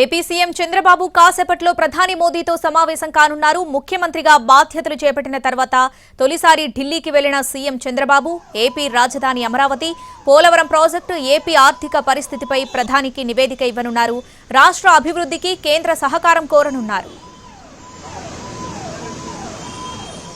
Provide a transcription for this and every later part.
AP CM Chandrababu కాసేపట్లో ప్రధాని మోదీతో సమావేశం కానున్నారు. ముఖ్యమంత్రిగా బాధ్యతలు చేపట్టిన తర్వాత తొలిసారి ఢిల్లీకి వెళ్ళిన సీఎం చంద్రబాబు ఏపీ రాజధాని అమరావతి పోలవరం ప్రాజెక్టు ఏపీ ఆర్థిక పరిస్థితిపై ప్రధానికి నివేదిక ఇవ్వనున్నారు. రాష్ట్ర అభివృద్ధికి కేంద్ర సహకారం కోరనున్నారు.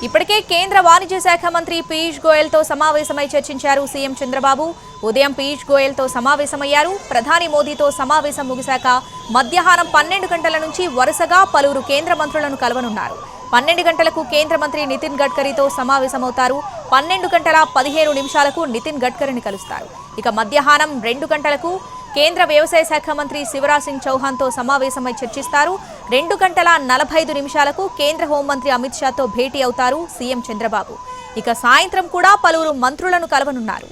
ఇప్పటికే కేంద్ర వాణిజ్య శాఖ మంత్రి పీయూష్ గోయల్తో సమావేశమై చర్చించారు సీఎం చంద్రబాబు. ఉదయం పీయూష్ గోయల్తో సమావేశమయ్యారు. ప్రధాని మోదీతో సమావేశం ముగిశాక మధ్యాహ్నం పన్నెండు గంటల నుంచి వరుసగా పలువురు కేంద్ర మంత్రులను కలవనున్నారు. పన్నెండు గంటలకు కేంద్ర మంత్రి నితిన్ గడ్కరీతో సమావేశమవుతారు. పన్నెండు గంటల పదిహేను నిమిషాలకు నితిన్ గడ్కరీని కలుస్తారు. ఇక మధ్యాహ్నం రెండు గంటలకు కేంద్ర వ్యవసాయ శాఖ మంత్రి శివరాజ్ సింగ్ చౌహాన్తో సమావేశమై చర్చిస్తారు. రెండు గంటల నలభై ఐదు నిమిషాలకు కేంద్ర హోంమంత్రి అమిత్ షాతో భేటీ అవుతారు సీఎం చంద్రబాబు. ఇక సాయంత్రం కూడా పలువురు మంత్రులను కలవనున్నారు.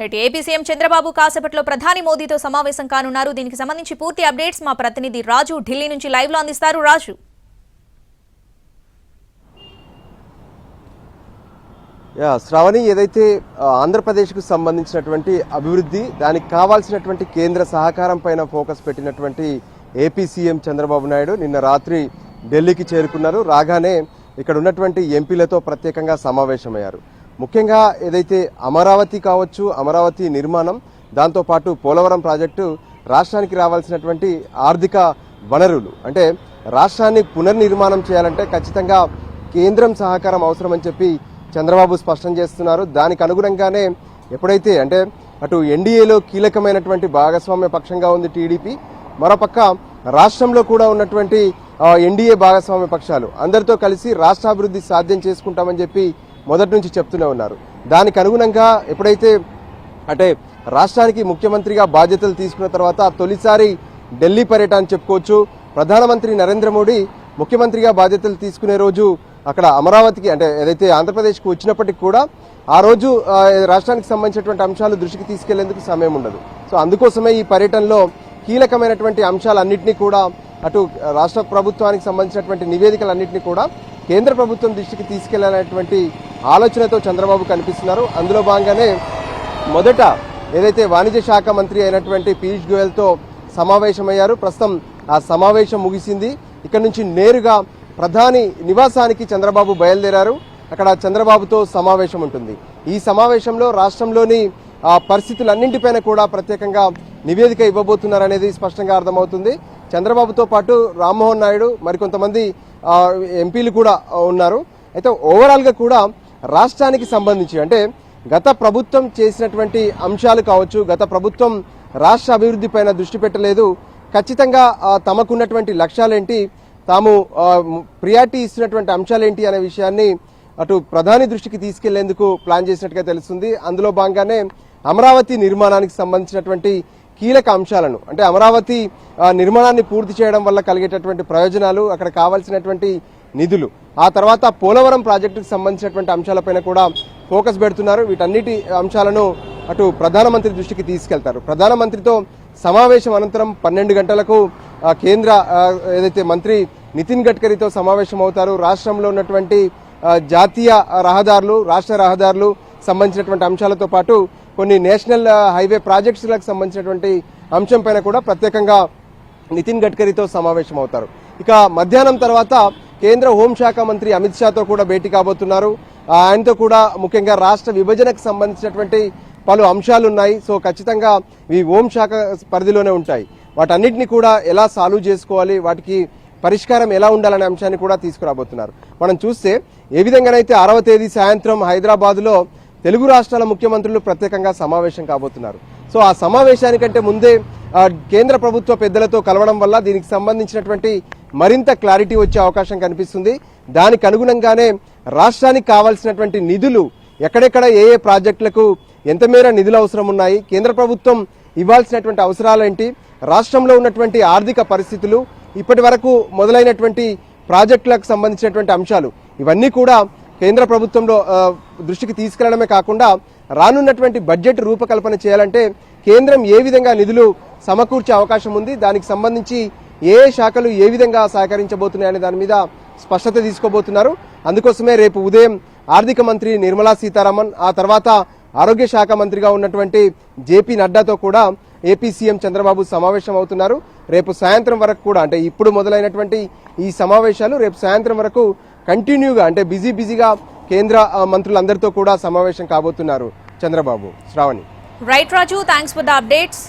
రైట్ ఏపీ సీఎం చంద్రబాబు కాసేపట్లో ప్రధాని మోదీతో సమావేశం కానున్నారు. దీనికి సంబంధించి పూర్తి అప్డేట్స్ మా ప్రతినిధి రాజు ఢిల్లీ నుంచి లైవ్లో అందిస్తారు. రాజు. శ్రావణి ఏదైతే ఆంధ్రప్రదేశ్కు సంబంధించినటువంటి అభివృద్ధి దానికి కావాల్సినటువంటి కేంద్ర సహకారం పైన ఫోకస్ పెట్టినటువంటి ఏపీ సీఎం చంద్రబాబు నాయుడు నిన్న రాత్రి ఢిల్లీకి చేరుకున్నారు. రాగానే ఇక్కడ ఉన్నటువంటి ఎంపీలతో ప్రత్యేకంగా సమావేశమయ్యారు. ముఖ్యంగా ఏదైతే అమరావతి కావచ్చు అమరావతి నిర్మాణం దాంతోపాటు పోలవరం ప్రాజెక్టు రాష్ట్రానికి రావాల్సినటువంటి ఆర్థిక వనరులు. అంటే రాష్ట్రాన్ని పునర్నిర్మాణం చేయాలంటే ఖచ్చితంగా కేంద్రం సహకారం అవసరమని చెప్పి చంద్రబాబు స్పష్టం చేస్తున్నారు. దానికి అనుగుణంగానే ఎప్పుడైతే అంటే అటు ఎన్డీఏలో కీలకమైనటువంటి భాగస్వామ్య పక్షంగా ఉంది టీడీపీ మరోపక్క రాష్ట్రంలో కూడా ఉన్నటువంటి ఎన్డీఏ భాగస్వామ్య పక్షాలు అందరితో కలిసి రాష్ట్రాభివృద్ధి సాధ్యం చేసుకుంటామని చెప్పి మొదటి నుంచి చెప్తూనే ఉన్నారు. దానికి అనుగుణంగా ఎప్పుడైతే అంటే రాష్ట్రానికి ముఖ్యమంత్రిగా బాధ్యతలు తీసుకున్న తర్వాత తొలిసారి ఢిల్లీ పర్యటన చెప్పుకోవచ్చు. ప్రధానమంత్రి నరేంద్ర మోడీ ముఖ్యమంత్రిగా బాధ్యతలు తీసుకునే రోజు అక్కడ అమరావతికి అంటే ఏదైతే ఆంధ్రప్రదేశ్కి వచ్చినప్పటికి కూడా ఆ రోజు రాష్ట్రానికి సంబంధించినటువంటి అంశాలు దృష్టికి తీసుకెళ్ళేందుకు సమయం ఉండదు. సో అందుకోసమే ఈ పర్యటనలో కీలకమైనటువంటి అంశాలన్నింటినీ కూడా అటు రాష్ట్ర ప్రభుత్వానికి సంబంధించినటువంటి నివేదికలన్నింటినీ కూడా కేంద్ర ప్రభుత్వం దృష్టికి తీసుకెళ్ళాలనేటువంటి ఆలోచనతో చంద్రబాబు కనిపిస్తున్నారు. అందులో భాగంగానే మొదట ఏదైతే వాణిజ్య శాఖ మంత్రి అయినటువంటి పీయూష్ గోయల్తో సమావేశమయ్యారు. ప్రస్తుతం ఆ సమావేశం ముగిసింది. ఇక్కడ నుంచి నేరుగా ప్రధాని నివాసానికి చంద్రబాబు బయలుదేరారు. అక్కడ చంద్రబాబుతో సమావేశం ఉంటుంది. ఈ సమావేశంలో రాష్ట్రంలోని పరిస్థితులన్నింటిపైన కూడా ప్రత్యేకంగా నివేదిక ఇవ్వబోతున్నారనేది స్పష్టంగా అర్థమవుతుంది. చంద్రబాబుతో పాటు రామ్మోహన్ నాయుడు మరికొంతమంది ఎంపీలు కూడా ఉన్నారు. అయితే ఓవరాల్గా కూడా రాష్ట్రానికి సంబంధించి అంటే గత ప్రభుత్వం చేసినటువంటి అంశాలు కావచ్చు గత ప్రభుత్వం రాష్ట్ర అభివృద్ధి పైన దృష్టి పెట్టలేదు. ఖచ్చితంగా తమకున్నటువంటి లక్ష్యాలేంటి? తాము ప్రియారిటీ ఇస్తున్నటువంటి అంశాలేంటి అనే విషయాన్ని అటు ప్రధాని దృష్టికి తీసుకెళ్ళేందుకు ప్లాన్ చేసినట్టుగా తెలుస్తుంది. అందులో భాగంగానే అమరావతి నిర్మాణానికి సంబంధించినటువంటి కీలక అంశాలను అంటే అమరావతి నిర్మాణాన్ని పూర్తి చేయడం వల్ల కలిగేటటువంటి ప్రయోజనాలు అక్కడ కావాల్సినటువంటి నిధులు ఆ తర్వాత పోలవరం ప్రాజెక్టుకు సంబంధించినటువంటి అంశాలపైన కూడా ఫోకస్ పెడుతున్నారు. వీటన్నిటి అంశాలను అటు ప్రధానమంత్రి దృష్టికి తీసుకెళ్తారు. ప్రధానమంత్రితో సమావేశం అనంతరం పన్నెండు గంటలకు కేంద్ర ఏదైతే మంత్రి నితిన్ గడ్కరీతో సమావేశం అవుతారు. రాష్ట్రంలో ఉన్నటువంటి జాతీయ రహదారులు రాష్ట్ర రహదారులు సంబంధించినటువంటి అంశాలతో పాటు కొన్ని నేషనల్ హైవే ప్రాజెక్ట్స్లకు సంబంధించినటువంటి అంశం పైన కూడా ప్రత్యేకంగా నితిన్ గడ్కరీతో సమావేశం అవుతారు. ఇక మధ్యాహ్నం తర్వాత కేంద్ర హోంశాఖ మంత్రి అమిత్ షాతో కూడా భేటీ కాబోతున్నారు. ఆయనతో కూడా ముఖ్యంగా రాష్ట్ర విభజనకు సంబంధించినటువంటి పలు అంశాలు ఉన్నాయి. సో ఖచ్చితంగా ఇవి హోంశాఖ పరిధిలోనే ఉంటాయి. వాటన్నిటిని కూడా ఎలా సాల్వ్ చేసుకోవాలి? వాటికి పరిష్కారం ఎలా ఉండాలనే అంశాన్ని కూడా తీసుకురాబోతున్నారు. మనం చూస్తే ఏ విధంగానైతే ఆరవ తేదీ సాయంత్రం హైదరాబాద్లో తెలుగు రాష్ట్రాల ముఖ్యమంత్రులు ప్రత్యేకంగా సమావేశం కాబోతున్నారు. సో ఆ సమావేశానికంటే ముందే కేంద్ర ప్రభుత్వ పెద్దలతో కలవడం వల్ల దీనికి సంబంధించినటువంటి మరింత క్లారిటీ వచ్చే అవకాశం కనిపిస్తుంది. దానికి అనుగుణంగానే రాష్ట్రానికి కావాల్సినటువంటి నిధులు ఎక్కడెక్కడ ఏ ఏ ప్రాజెక్టులకు ఎంత మేర నిధులు అవసరం ఉన్నాయి కేంద్ర ప్రభుత్వం ఇవ్వాల్సినటువంటి అవసరాలేంటి రాష్ట్రంలో ఉన్నటువంటి ఆర్థిక పరిస్థితులు ఇప్పటి వరకు మొదలైనటువంటి ప్రాజెక్టులకు సంబంధించినటువంటి అంశాలు ఇవన్నీ కూడా కేంద్ర ప్రభుత్వంలో దృష్టికి తీసుకెళ్ళడమే కాకుండా రానున్నటువంటి బడ్జెట్ రూపకల్పన చేయాలంటే కేంద్రం ఏ విధంగా నిధులు సమకూర్చే అవకాశం ఉంది దానికి సంబంధించి ఏ ఏ శాఖలు ఏ విధంగా సహకరించబోతున్నాయనే దాని మీద స్పష్టత తీసుకోబోతున్నారు. అందుకోసమే రేపు ఉదయం ఆర్థిక మంత్రి నిర్మలా సీతారామన్ ఆ తర్వాత ఆరోగ్య శాఖ మంత్రిగా ఉన్నటువంటి జేపీ నడ్డాతో కూడా ఏపీ సీఎం చంద్రబాబు సమావేశం అవుతున్నారు రేపు సాయంత్రం వరకు కూడా అంటే ఇప్పుడు మొదలైనటువంటి ఈ సమావేశాలు రేపు సాయంత్రం వరకు కంటిన్యూగా అంటే బిజీ బిజీగా కేంద్ర మంత్రులందరితో కూడా సమావేశం కాబోతున్నారు Chandrababu Sravani. Right Raju thanks for the updates